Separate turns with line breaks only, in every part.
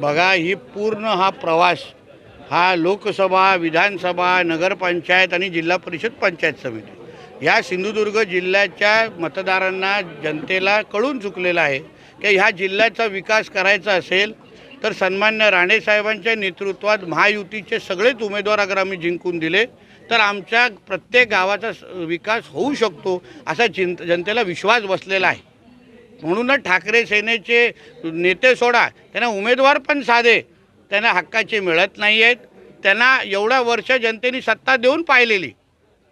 बघा ही पूर्ण हा प्रवास हा लोकसभा विधानसभा नगरपंचायत आणि जिल्हा परिषद पंचायत समिती. या सिंधुदुर्ग जिल्ह्याच्या मतदारांना जनतेला कळून चुकलेलं आहे की ह्या जिल्ह्याचा विकास करायचा असेल तर सन्मान्य राणेसाहेबांच्या नेतृत्वात महायुतीचे सगळेच उमेदवार अगर आम्ही जिंकून दिले तर आमच्या प्रत्येक गावाचा स- विकास होऊ शकतो असा चिंत जनतेला विश्वास बसलेला आहे. म्हणूनच ठाकरे सेनेचे नेते सोडा त्यांना उमेदवार पण साधे त्यांना हक्काचे मिळत नाही आहेत त्यांना एवढ्या वर्ष जनतेने सत्ता देऊन पाहिलेली.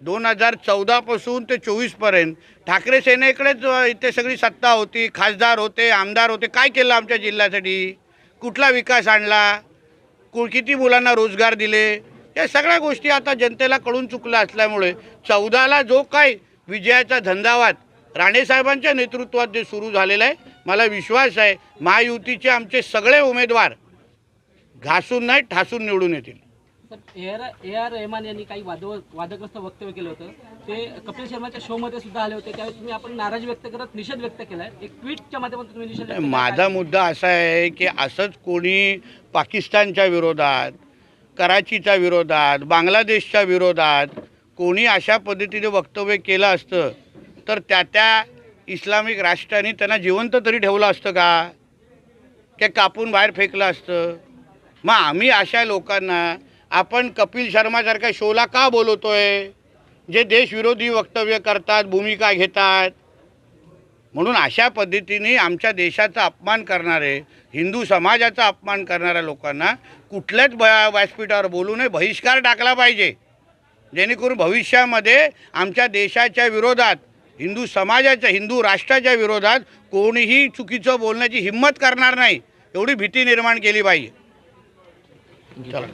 दोन हजार चौदापासून ते चोवीसपर्यंत ठाकरे सेनेकडेच इथे सगळी सत्ता होती खासदार होते आमदार होते. काय केलं आमच्या जिल्ह्यासाठी? कुठला विकास आणला? कु किती मुलांना रोजगार दिले? या सगळ्या गोष्टी आता जनतेला कळून चुकल्या असल्यामुळे चौदाला जो काय विजयाचा धंदावाद राणेसाहेबांच्या नेतृत्वात जे सुरू झालेलं आहे मला विश्वास आहे महायुतीचे आमचे सगळे उमेदवार घासून नाही ठासून निवडून येतील.
ए आर रहमान यांनी काही वाद वादग्रस्त वक्तव्य केलं होतं. ते कपिल शर्माच्या शो मध्ये सुद्धा आले होते. त्यावेळी तुम्ही आपण नाराजी व्यक्त करत निषेध व्यक्त केलाय. एक ट्विटच्या माध्यमातून तुम्ही निषेध.
माझा मुद्दा असा आहे की असंच कोणी पाकिस्तानच्या विरोधात कराचीच्या विरोधात बांगलादेशच्या विरोधात कोणी अशा पद्धतीने वक्तव्य केलं असतं तर त्या त्या इस्लामिक राष्ट्राने त्यांना जिवंत तरी ठेवलं असतं का? ते कापून बाहेर फेकलं असतं? मग आम्ही अशा लोकांना आपण कपिल शर्मासारख्या शोला का बोलवतो आहे जे देशविरोधी वक्तव्य करतात भूमिका घेतात. म्हणून अशा पद्धतीने आमच्या देशाचा अपमान करणारे हिंदू समाजाचा अपमान करणाऱ्या लोकांना कुठल्याच ब व्यासपीठावर बोलू नये बहिष्कार टाकला पाहिजे. जेणेकरून भविष्यामध्ये आमच्या देशाच्या विरोधात हिंदू समाजाच्या हिंदू राष्ट्राच्या विरोधात कोणीही चुकीचं बोलण्याची हिंमत करणार नाही. एवढी भीती निर्माण केली पाहिजे चला.